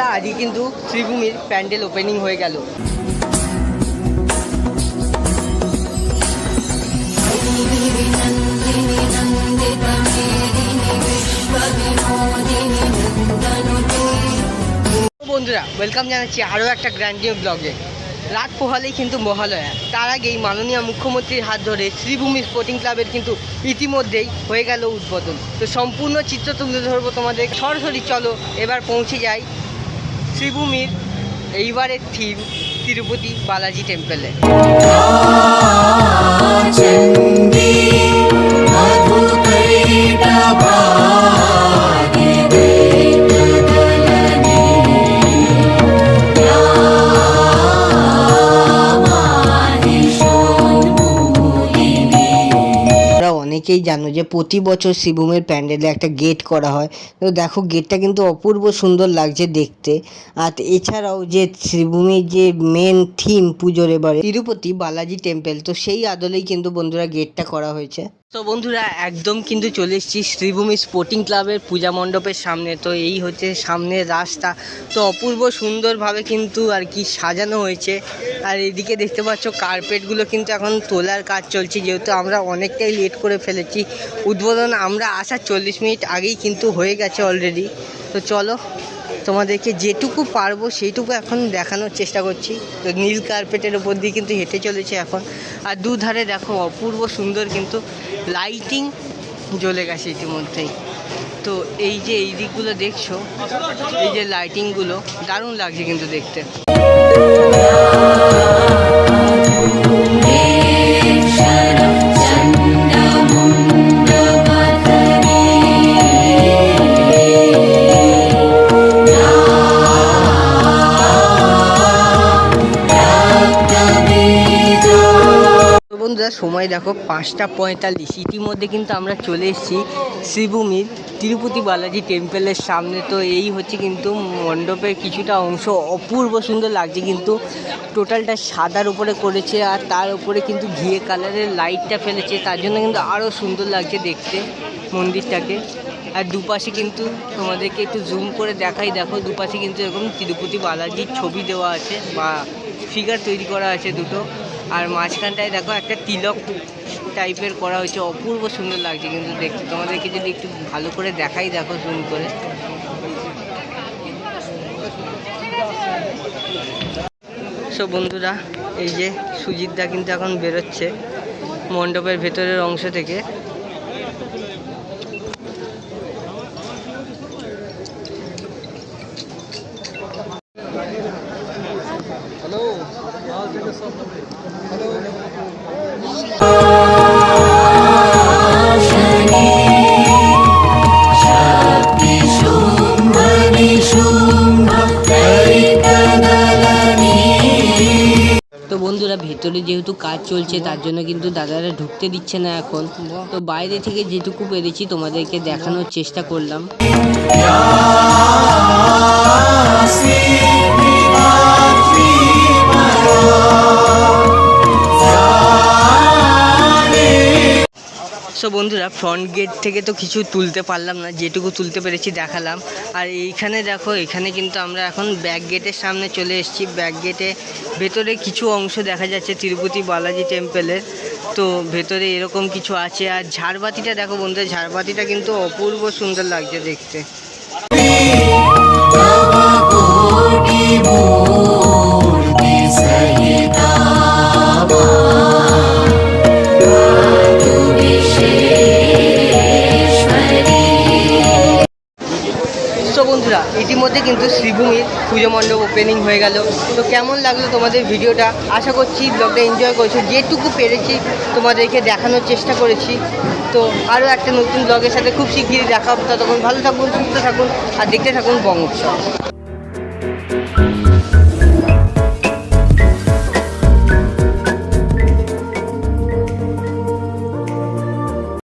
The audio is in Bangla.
আজকে কিন্তু শ্রীভূমির প্যান্ডেল ওপেনিং হয়ে গেল। বন্ধুরা ওয়েলকাম জানাচ্ছি আরও একটা গ্র্যান্ড নিউ ব্লগে রাত পোহালেই কিন্তু মহালয়া। তার আগেই মাননীয় মুখ্যমন্ত্রীর হাত ধরে শ্রীভূমি স্পোর্টিং ক্লাবের কিন্তু ইতিমধ্যেই হয়ে গেল উদ্বোধন। তো সম্পূর্ণ চিত্র তুলে ধরবো তোমাদের। সরাসরি চলো, এবার পৌঁছে যাই শ্রীভূমির এইবারের থিম তিরুপতি বালাজি টেম্পলে। অনেকেই জানো যে প্রতি বছর শিবমের প্যান্ডেলে একটা গেট করা হয়। তো দেখো, গেটটা কিন্তু অপূর্ব সুন্দর লাগছে দেখতে। আর এছাড়াও যে শ্রীভূমির যে মেন থিম পুজোর এবারে, তিরুপতি বালাজি টেম্পেল তো সেই আদলেই কিন্তু বন্ধুরা গেটটা করা হয়েছে। তো বন্ধুরা, একদম কিন্তু চলে এসেছি শ্রীভূমি স্পোর্টিং ক্লাবের পূজা মণ্ডপের সামনে। তো এই হচ্ছে সামনের রাস্তা। তো অপূর্ব সুন্দরভাবে কিন্তু আর কি সাজানো হয়েছে। আর এদিকে দেখতে পাচ্ছ কার্পেটগুলো কিন্তু এখন তোলার কাজ চলছে। যেহেতু আমরা অনেকটাই লেট করে ফেলেছি, উদ্বোধন আমরা আসার চল্লিশ মিনিট আগেই কিন্তু হয়ে গেছে অলরেডি তো চলো তোমাদেরকে যেটুকু পারব সেইটুকু এখন দেখানোর চেষ্টা করছি। তো নীল কার্পেটের ওপর দিয়ে কিন্তু হেঁটে চলেছে এখন। আর দুধারে দেখো, অপূর্ব সুন্দর কিন্তু লাইটিং জ্বলে গেছে ইতিমধ্যেই। তো এই যে এই দিকগুলো দেখছ, এই যে লাইটিংগুলো দারুণ লাগছে কিন্তু দেখতে। বন্ধুরা সময় দেখো পাঁচটা পঁয়তাল্লিশ। ইতিমধ্যে কিন্তু আমরা চলে এসেছি শ্রীভূমির তিরুপতি বালাজি টেম্পলের সামনে। তো এই হচ্ছে কিন্তু মণ্ডপের কিছুটা অংশ। অপূর্ব সুন্দর লাগছে কিন্তু। টোটালটা সাদার উপরে করেছে আর তার উপরে কিন্তু ঘিয়ে কালারের লাইটটা ফেলেছে। তার জন্য কিন্তু আরও সুন্দর লাগছে দেখতে মন্দিরটাকে। আর দুপাশে কিন্তু তোমাদেরকে একটু জুম করে দেখাই। দেখো দুপাশে কিন্তু এরকম তিরুপতি বালাজির ছবি দেওয়া আছে বা ফিগার তৈরি করা আছে দুটো। আর মাঝখানটায় দেখো একটা তিলক টাইপের করা হয়েছে, অপূর্ব সুন্দর লাগছে কিন্তু দেখতে। তোমাদেরকে যদি একটু ভালো করে দেখাই, দেখো জুম করে। সো বন্ধুরা, এই যে সুজিতদা কিন্তু এখন বেরোচ্ছে মণ্ডপের ভেতরের অংশ থেকে। তো বন্ধুরা, ভেতরে যেহেতু কাজ চলছে, তার জন্য কিন্তু দাদারা ঢুকতে দিচ্ছে না এখন। তো বাইরে থেকে যেটুকু পেরেছি তোমাদেরকে দেখানোর চেষ্টা করলাম। সো বন্ধুরা ফ্রন্ট গেট থেকে তো কিছু তুলতে পারলাম না যেটুকু তুলতে পেরেছি দেখালাম আর এইখানে দেখো এখানে কিন্তু আমরা এখন ব্যাক গেটের সামনে চলে এসেছি ব্যাক গেটে ভেতরে কিছু অংশ দেখা যাচ্ছে তিরুপতি বালাজি টেম্পলের তো ভেতরে এরকম কিছু আছে আর ঝাড়বাতিটা দেখো বন্ধুরা ঝাড়বাতিটা কিন্তু অপূর্ব সুন্দর লাগছে দেখতে সো বন্ধুরা, ইতিমধ্যে কিন্তু শ্রীভূমির পুজো মণ্ডপ ওপেনিং হয়ে গেল। তো কেমন লাগল তোমাদের ভিডিওটা? আশা করছি ব্লগটা এনজয় করেছ। যেটুকু পেরেছি তোমাদেরকে দেখানোর চেষ্টা করেছি। তো আরও একটা নতুন ব্লগের সাথে খুব শিগগিরই দেখা হবে। ততক্ষণ ভালো থাকুন, সুস্থ থাকুন, আর দেখতে থাকুন বঙ্গ উৎসব